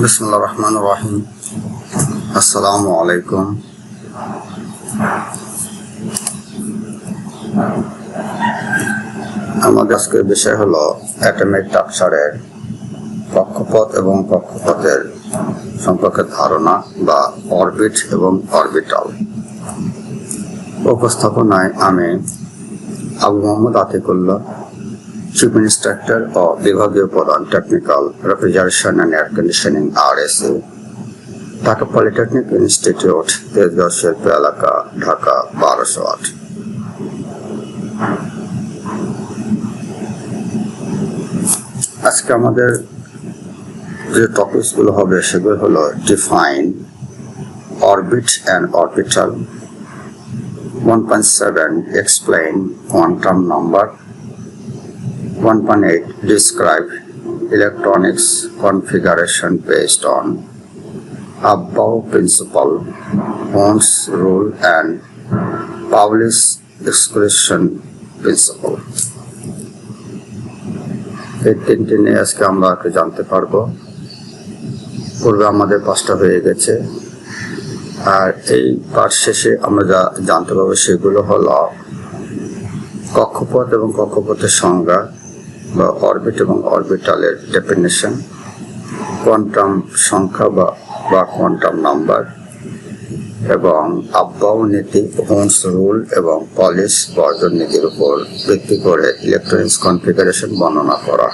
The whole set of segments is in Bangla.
বিসমুল্লাহ রহমান রাহিম আসসালামু আলাইকুম আমাদের আজকের বিষয় হলো অ্যাটমিক স্ট্রাকচারের কক্ষপথ এবং কক্ষপথের সম্পর্কে ধারণা বা অরবিট এবং অরবিটাল। উপস্থাপনায় আমি আবু মোহাম্মদ আতিকুল্লাহ চিফ ইন্সট্রাক্টর ও বিভাগীয় প্রধান technical refrigeration and air conditioning R S A Dhaka polytechnic institute Tejgaon শিল্প এলাকা, ঢাকা, বারোশো আট। আজকে আমাদের যে টপিকসগুলো হবে সেগুলো হলো define orbit and orbital one point seven explain quantum number 1.8 describe electronics configuration based on above principle, Ohm's rule and Pauli's exclusion principle. এই তিনটি নিয়ে আজকে আমরা একটু জানতে পারব পূর্বে আমাদের পাঁচটা হয়ে গেছে আর এই পাঠ শেষে আমরা যা জানতে পারব সেগুলো হলো কক্ষপথ এবং কক্ষপথের সংজ্ঞা বা অরবিট এবং অরবিটালের ডেফিনেশন কোয়ান্টাম সংখ্যা বা বা কোয়ান্টাম নাম্বার এবং আব্বাউ নীতি হোমস রুল এবং পলিশ বর্জন নীতির উপর ভিত্তি করে ইলেকট্রনিক্স কনফিগারেশন বর্ণনা করা।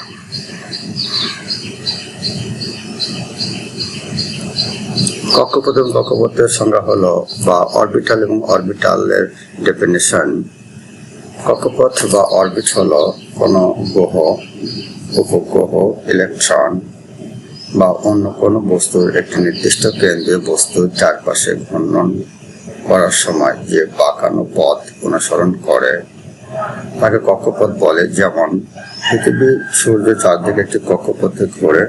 কক্ষপথ এবং কক্ষপথের সংজ্ঞা হলো বা অরবিটাল এবং অরবিটালের ডেফিনেশন কক্ষপথ বা অরবিট হলো কোনো গ্রহ, উপগ্রহ ইলেকট্রন বা অন্য কোনো বস্তুর একটি নির্দিষ্ট কেন্দ্রীয় বস্তুর চারপাশে ঘূর্ণন করার সময় যে বাঁকানো পথ অনুসরণ করে। তাকে কক্ষপথ বলে, যেমন পৃথিবী সূর্য চারদিকে একটি কক্ষপথে ঘোরে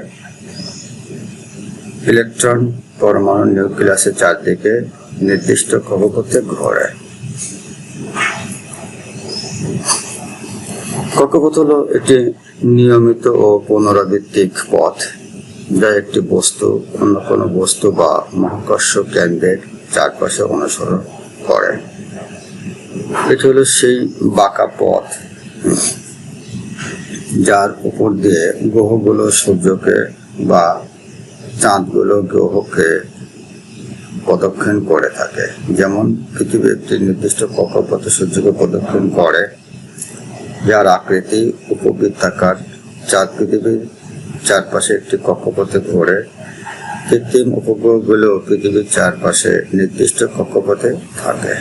ইলেকট্রন পরমাণু নিউক্লিয়াসের চারদিকে নির্দিষ্ট কক্ষপথে ঘোরে। কক্ষপথ হলো একটি নিয়মিত ও পুনরাবৃত্তিক পথ, যা একটি বস্তু, অন্য কোনো বস্তু বা মহাকর্ষ কেন্দ্রের চারপাশে অনুসরণ করে। এটি হলো সেই বাঁকা পথ, যার উপর দিয়ে গ্রহগুলো সূর্যকে বা চাঁদগুলো গ্রহকে প্রদক্ষিণ করে থাকে। যেমন পৃথিবী একটি নির্দিষ্ট কক্ষপথে সূর্যকে প্রদক্ষিণ করে যার আকৃতি উপবৃত্তাকার। চাঁদ পৃথিবীর চারপাশে একটি কক্ষপথে ঘোরে। কৃত্রিম উপগ্রহগুলো পৃথিবীর চারপাশে নির্দিষ্ট কক্ষপথে থাকে।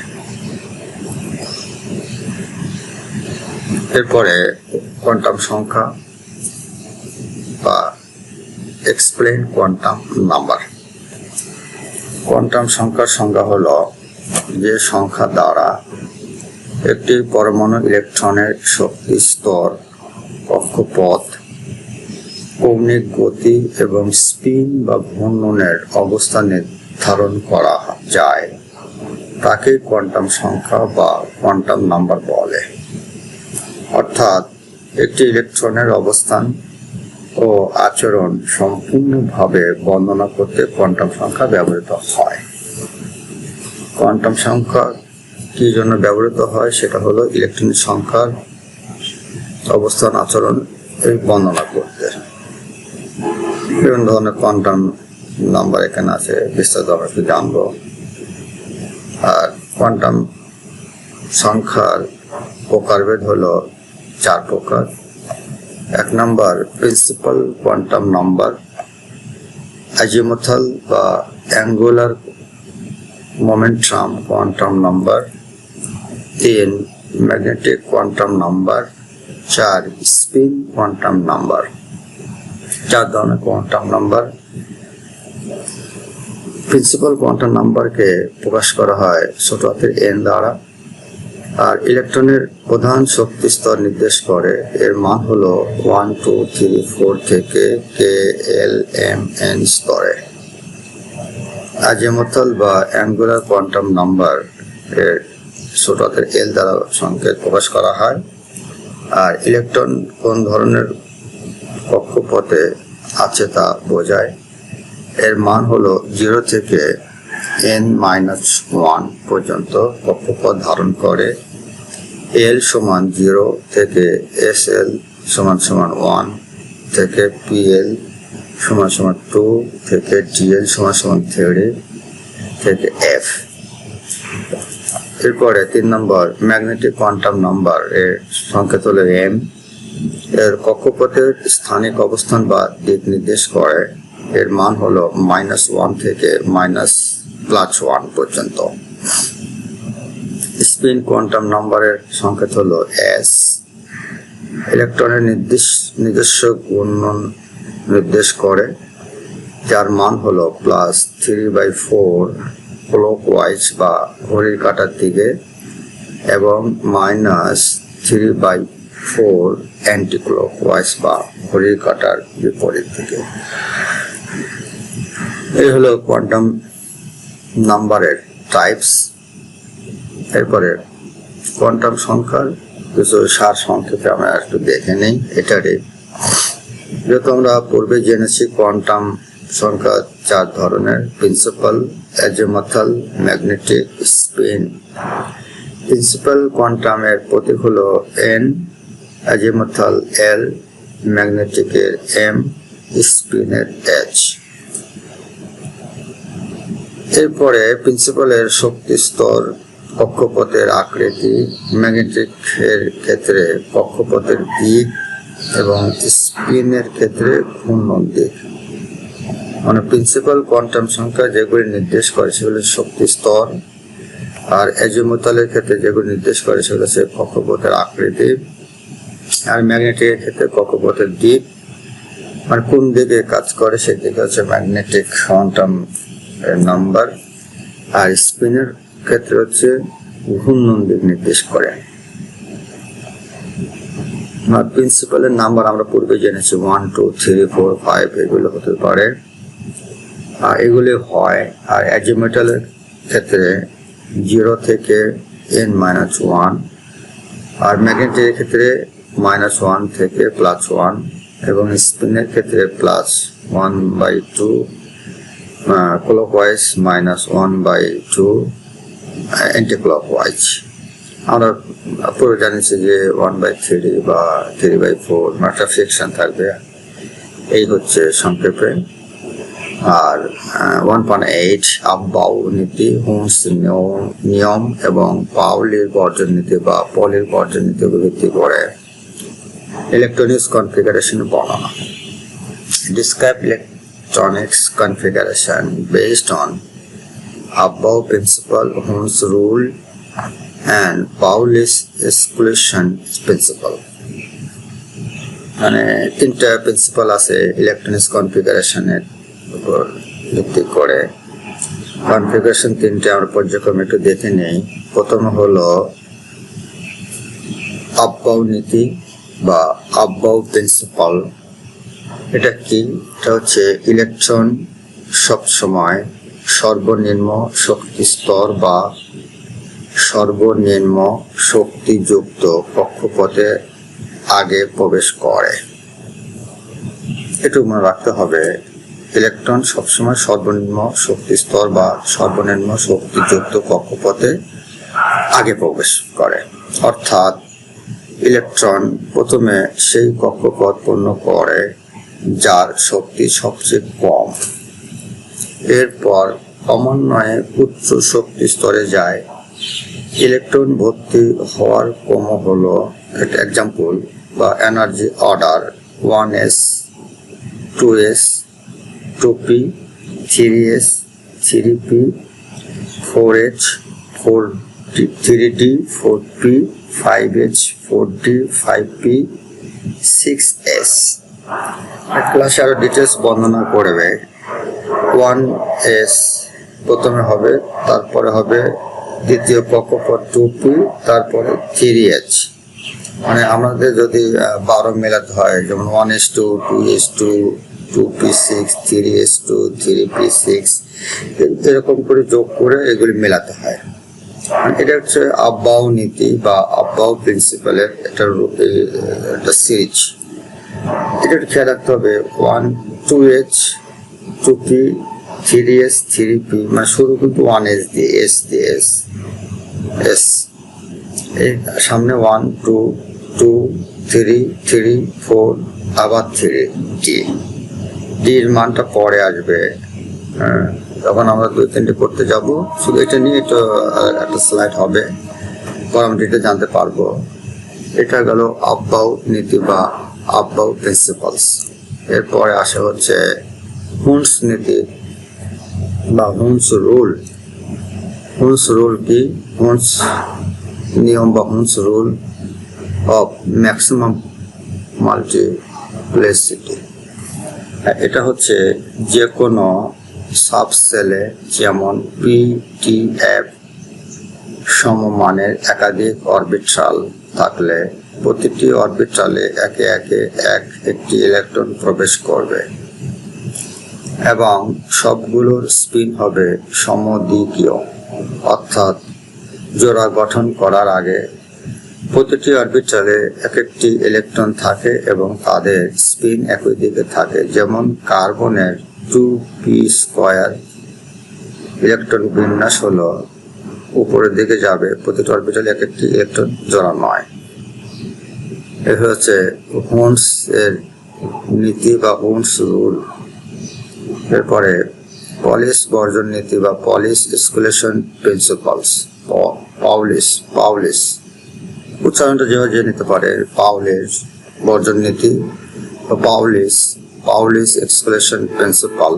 এরপরে কোয়ান্টাম সংখ্যা বা এক্সপ্লেন কোয়ান্টাম নাম্বার কোয়ান্টাম সংখ্যার সংজ্ঞা হলো যে সংখ্যা দ্বারা একটি পরমাণু ইলেকট্রনের শক্তি স্তর, কক্ষপথ, কৌণিক গতি এবং স্পিন বা ঘূর্ণনের অবস্থা নির্ধারণ করা যায়। তাকে কোয়ান্টাম সংখ্যা বা কোয়ান্টাম নাম্বার বলে। অর্থাৎ, একটি ইলেকট্রনের অবস্থান ও আচরণ সম্পূর্ণভাবে বর্ণনা করতে কোয়ান্টাম সংখ্যা ব্যবহৃত হয়। কোয়ান্টাম সংখ্যা কি জন্য ব্যবহৃত হয় সেটা হলো ইলেকট্রনিক সংখ্যার অবস্থান, আচরণ এই বর্ণনা করতে। বিভিন্ন ধরনের কোয়ান্টাম নাম্বার এখানে আছে, বিস্তারিত আমরা একটু জানব। আর কোয়ান্টাম সংখ্যার প্রকারভেদ হলো চার প্রকার। এক number principal quantum number azimuthal বা অ্যাঙ্গুলার মোমেন্টাম কোয়ান্টাম নাম্বার। তিন ম্যাগনেটিক কোয়ান্টাম নাম্বার চার স্পিন কোয়ান্টাম নাম্বার চার ধরনের কোয়ান্টাম নাম্বার প্রিন্সিপাল কোয়ান্টাম নাম্বারকে প্রকাশ করা হয় ছোট হাতের এন দ্বারা। আর ইলেকট্রনের প্রধান শক্তি স্তর নির্দেশ করে। এর মান হলো ওয়ান টু থ্রি ফোর থেকে কে এল এম এন স্তরে। আজিমথল বা অ্যাঙ্গুলার কোয়ান্টাম নাম্বার এর ছোট এল দ্বারা সংকেত প্রকাশ করা হয়। আর ইলেকট্রন কোন ধরনের কক্ষপথে আছে তা বোঝায়। এর মান হলো জিরো থেকে এন মাইনাস ওয়ান পর্যন্ত কক্ষপথ ধারণ করে। এল সমান জিরো থেকে এস এল সমান সমান ওয়ান থেকে পি এল সমান সমান টু থেকে ডিএল সমান সমান থ্রি থেকে এফ। এরপরে তিন নম্বর, ম্যাগনেটিক কোয়ান্টাম নাম্বার, এর সংকেত হলো এম এর কক্ষপথের স্থানিক অবস্থান বা দিক নির্দেশ করে। এর মান হলো মাইনাস ওয়ান থেকে মাইনাস প্লাস ওয়ান পর্যন্ত। স্পিন কোয়ান্টাম নাম্বারের সংকেত হলো এস ইলেকট্রনের নির্দেশ নিজস্ব ঘূর্ণন নির্দেশ করে, যার মান হলো plus three by four clockwise বা ঘড়ির কাটার দিকে এবং minus three by four anti clockwise বা ঘড়ির কাটার বিপরীত দিকে। এই হলো কোয়ান্টাম নাম্বারের টাইপস। এরপরে কোয়ান্টাম সংখ্যার কিছু সার সংক্ষেপে আমরা একটু দেখে নিই, এটারই। যেহেতু আমরা পূর্বে জেনেছি কোয়ান্টাম সংখ্যা চার ধরনের principal azimuthal magnetic spin principal কোয়ান্টামের প্রতীক হল এন অ্যাজেমাথাল এল ম্যাগনেটিকের এম স্পিনের এইচ এরপরে প্রিন্সিপালের শক্তি স্তর কক্ষপথের আকৃতি ম্যাগনেটিক এর ক্ষেত্রে কক্ষপথের দিক এবং স্পিনের ক্ষেত্রে ঘূর্ণন দিক। মানে প্রিন্সিপাল কোয়ান্টাম সংখ্যা যেগুলি নির্দেশ করে সেগুলি শক্তি স্তর, আর এজমতালের ক্ষেত্রে যেগুলি নির্দেশ করে সেগুলো হচ্ছে কক্ষপথের আকৃতি, আর ম্যাগনেটিকের ক্ষেত্রে কক্ষপথের দিক মানে কোন দিকে কাজ করে সেদিকে হচ্ছে ম্যাগনেটিক কোয়ান্টাম নাম্বার আর স্পিনের ক্ষেত্রে হচ্ছে ঘূর্ণন দিক নির্দেশ করে। আর প্রিন্সিপালের নাম্বার আমরা পূর্বে জেনেছি one two three four five এগুলো হতে পারে। এগুলি হয়, আর অ্যাজিমেটালের ক্ষেত্রে জিরো থেকে এন মাইনাস ওয়ান, আর ম্যাগনেটের ক্ষেত্রে মাইনাস ওয়ান থেকে প্লাস ওয়ান, এবং স্পিনের ক্ষেত্রে plus one by two clockwise minus one by two anti clockwise আমরা পুরো জানিছি যে ওয়ান বাই থ্রি বা থ্রি বাই ফোর একটা ফিকশন থাকবে। এই হচ্ছে সংক্ষেপে। আর ওয়ান পয়েন্ট এইট আব্বাউ নীতি হোমস নিয়ম এবং পাউলির বর্জন নীতি বা পলির বর্জন নীতি ভিত্তি করে ইলেকট্রনিক্স কনফিগারেশন বর্ণনা। Describe electronics configuration based on above principal Ohm's rule and Pauli's exclusion principal মানে তিনটা প্রিন্সিপাল আছে ইলেকট্রনিক্স কনফিগারেশনের উপর ভিত্তি করে। কনফিগারেশন তিনটে আমরা পর্যায়ক্রমে একটু দেখে নেই। প্রথম হলো আব্বাউ নীতি বা আব্বাউ প্রিন্সিপাল এটা কি? এটা হচ্ছে ইলেকট্রন সবসময় সর্বনিম্ন শক্তি স্তর বা সর্বনিম্ন শক্তিযুক্ত কক্ষপথে আগে প্রবেশ করে। একটু মনে রাখতে হবে ইলেকট্রন সবসময় সর্বনিম্ন শক্তি স্তর বা সর্বনিম্ন শক্তিযুক্ত কক্ষপথে আগে প্রবেশ করে। অর্থাৎ ইলেকট্রন প্রথমে সেই কক্ষপথ পূর্ণ করে যার শক্তি সবচেয়ে কম। এরপর ক্রমান্বয়ে উচ্চ শক্তি স্তরে যায়। ইলেকট্রন ভর্তি হওয়ার ক্রম হলো, একটা এক্সাম্পল বা energy order one s two s two p three s three p four h four three d four p five h four d five p six s ক্লাসে আরও ডিটেলস বর্ণনা করবে। ওয়ান এস প্রথমে হবে, তারপরে হবে দ্বিতীয় কক্ষপথ টু পি তারপরে থ্রি এইচ মানে আমাদের যদি বারো মেলাতে হয়, যেমন one s two two s two two p six three s two three p six এরকম করে যোগ করে এগুলি মেলাতে হয়। মানে এটা হচ্ছে আব্বাউ নীতি বা আব্বাউ প্রিন্সিপালের একটা একটা সিরিজ এটা একটু খেয়াল রাখতে হবে। One two h two p three s three p মানে শুরু কিন্তু ওয়ান এস দিয়ে এস দিয়ে এস এস এই সামনে one two two three three four আবার থ্রি ডি ডির মানটা পরে আসবে। হ্যাঁ, তখন আমরা দুই তিনটে করতে যাব। শুধু এটা নিয়ে একটু একটা স্লাইড হবে। আমরা জানতে পারব। এটা গেল আব্বাউ নীতি বা আব্বাউ প্রিন্সিপালস এরপরে আসে হচ্ছে হুন্স নীতি বা হুন্স রুল হুন্স রুল কি? হুন্স নিয়ম বা Hund's rule of maximum multiplicity এটা হচ্ছে যে কোনো সাবসেলে যেমন পিটিএফ সমমানের একাধিক অরবিটাল থাকলে প্রতিটি অরবিটালে একে একে এক একটি ইলেকট্রন প্রবেশ করবে এবং সবগুলোর স্পিন হবে সমদ্বিকীয় অর্থাৎ জোড়া গঠন করার আগে প্রতিটি অরবিটালে এক একটি ইলেকট্রন থাকে এবং তাদের স্পিন একই দিকে থাকে। যেমন কার্বনের টু পি স্কোয়ার ইলেকট্রন বিন্যাস হলো উপরের দিকে যাবে, প্রতিটি অরবিটালে এক একটি ইলেকট্রন জোড়া নয় এ হচ্ছে হোন্স এর নীতি বা হোন্স রুল। এরপরে পলিশ বর্জন নীতি বা পলিশ স্কুলেশন প্রিন্সিপালস পাউলিশ পাউলিশ উচ্চারণটা যেভাবে যে নিতে পারে পাউলের বর্জন নীতি বা পাউলিশ পাউলিশ এক্সকুলেশন প্রিন্সিপাল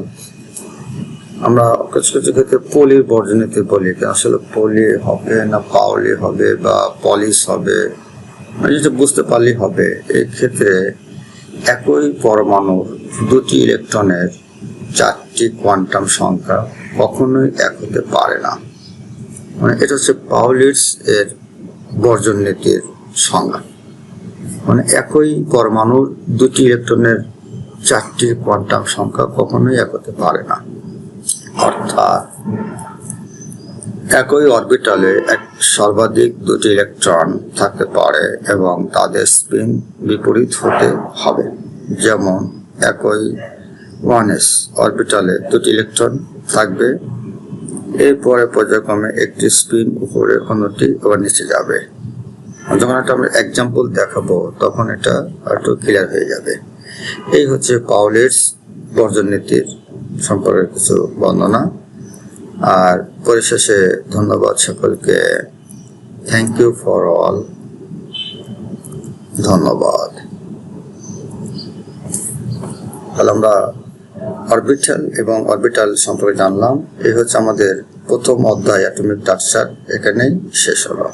আমরা কিছু কিছু ক্ষেত্রে পলির বর্জন নীতি বলি আসলে পলি হবে না পাউলি হবে বা পলিশ হবে মানে যেটা বুঝতে পারলেই হবে। এই ক্ষেত্রে একই পরমাণুর দুটি ইলেকট্রনের চারটি কোয়ান্টাম সংখ্যা কখনোই এক হতে পারে না। মানে এটা হচ্ছে পাউলিটস এর বর্জন নীতির সংজ্ঞা। মানে একই পরমাণুর দুটি ইলেকট্রনের চারটি কোয়ান্টাম সংখ্যা কখনোই এক হতে পারে না। অর্থাৎ একই অরবিটালে এক সর্বাধিক দুটি ইলেকট্রন থাকতে পারে এবং তাদের স্পিন বিপরীত হতে হবে। যেমন, একই ওয়ান এস অরবিটালে দুটি ইলেকট্রন থাকবে এরপরে পর্যায়ক্রমে একটি স্পিন উপরে অন্যটি আবার নিচে যাবে। যখন একটা আমরা এক্সাম্পল দেখাবো, তখন এটা একটু ক্লিয়ার হয়ে যাবে। এই হচ্ছে পাউলের বর্জন নীতির সম্পর্কে কিছু বর্ণনা। আর পরিশেষে ধন্যবাদ সকলকে। থ্যাংক ইউ ফর অল ধন্যবাদ। তাহলে আমরা অরবিটাল এবং অরবিটাল সম্পর্কে জানলাম। এই হচ্ছে আমাদের প্রথম অধ্যায় অ্যাটমিক স্ট্রাকচার এখানেই শেষ হলো।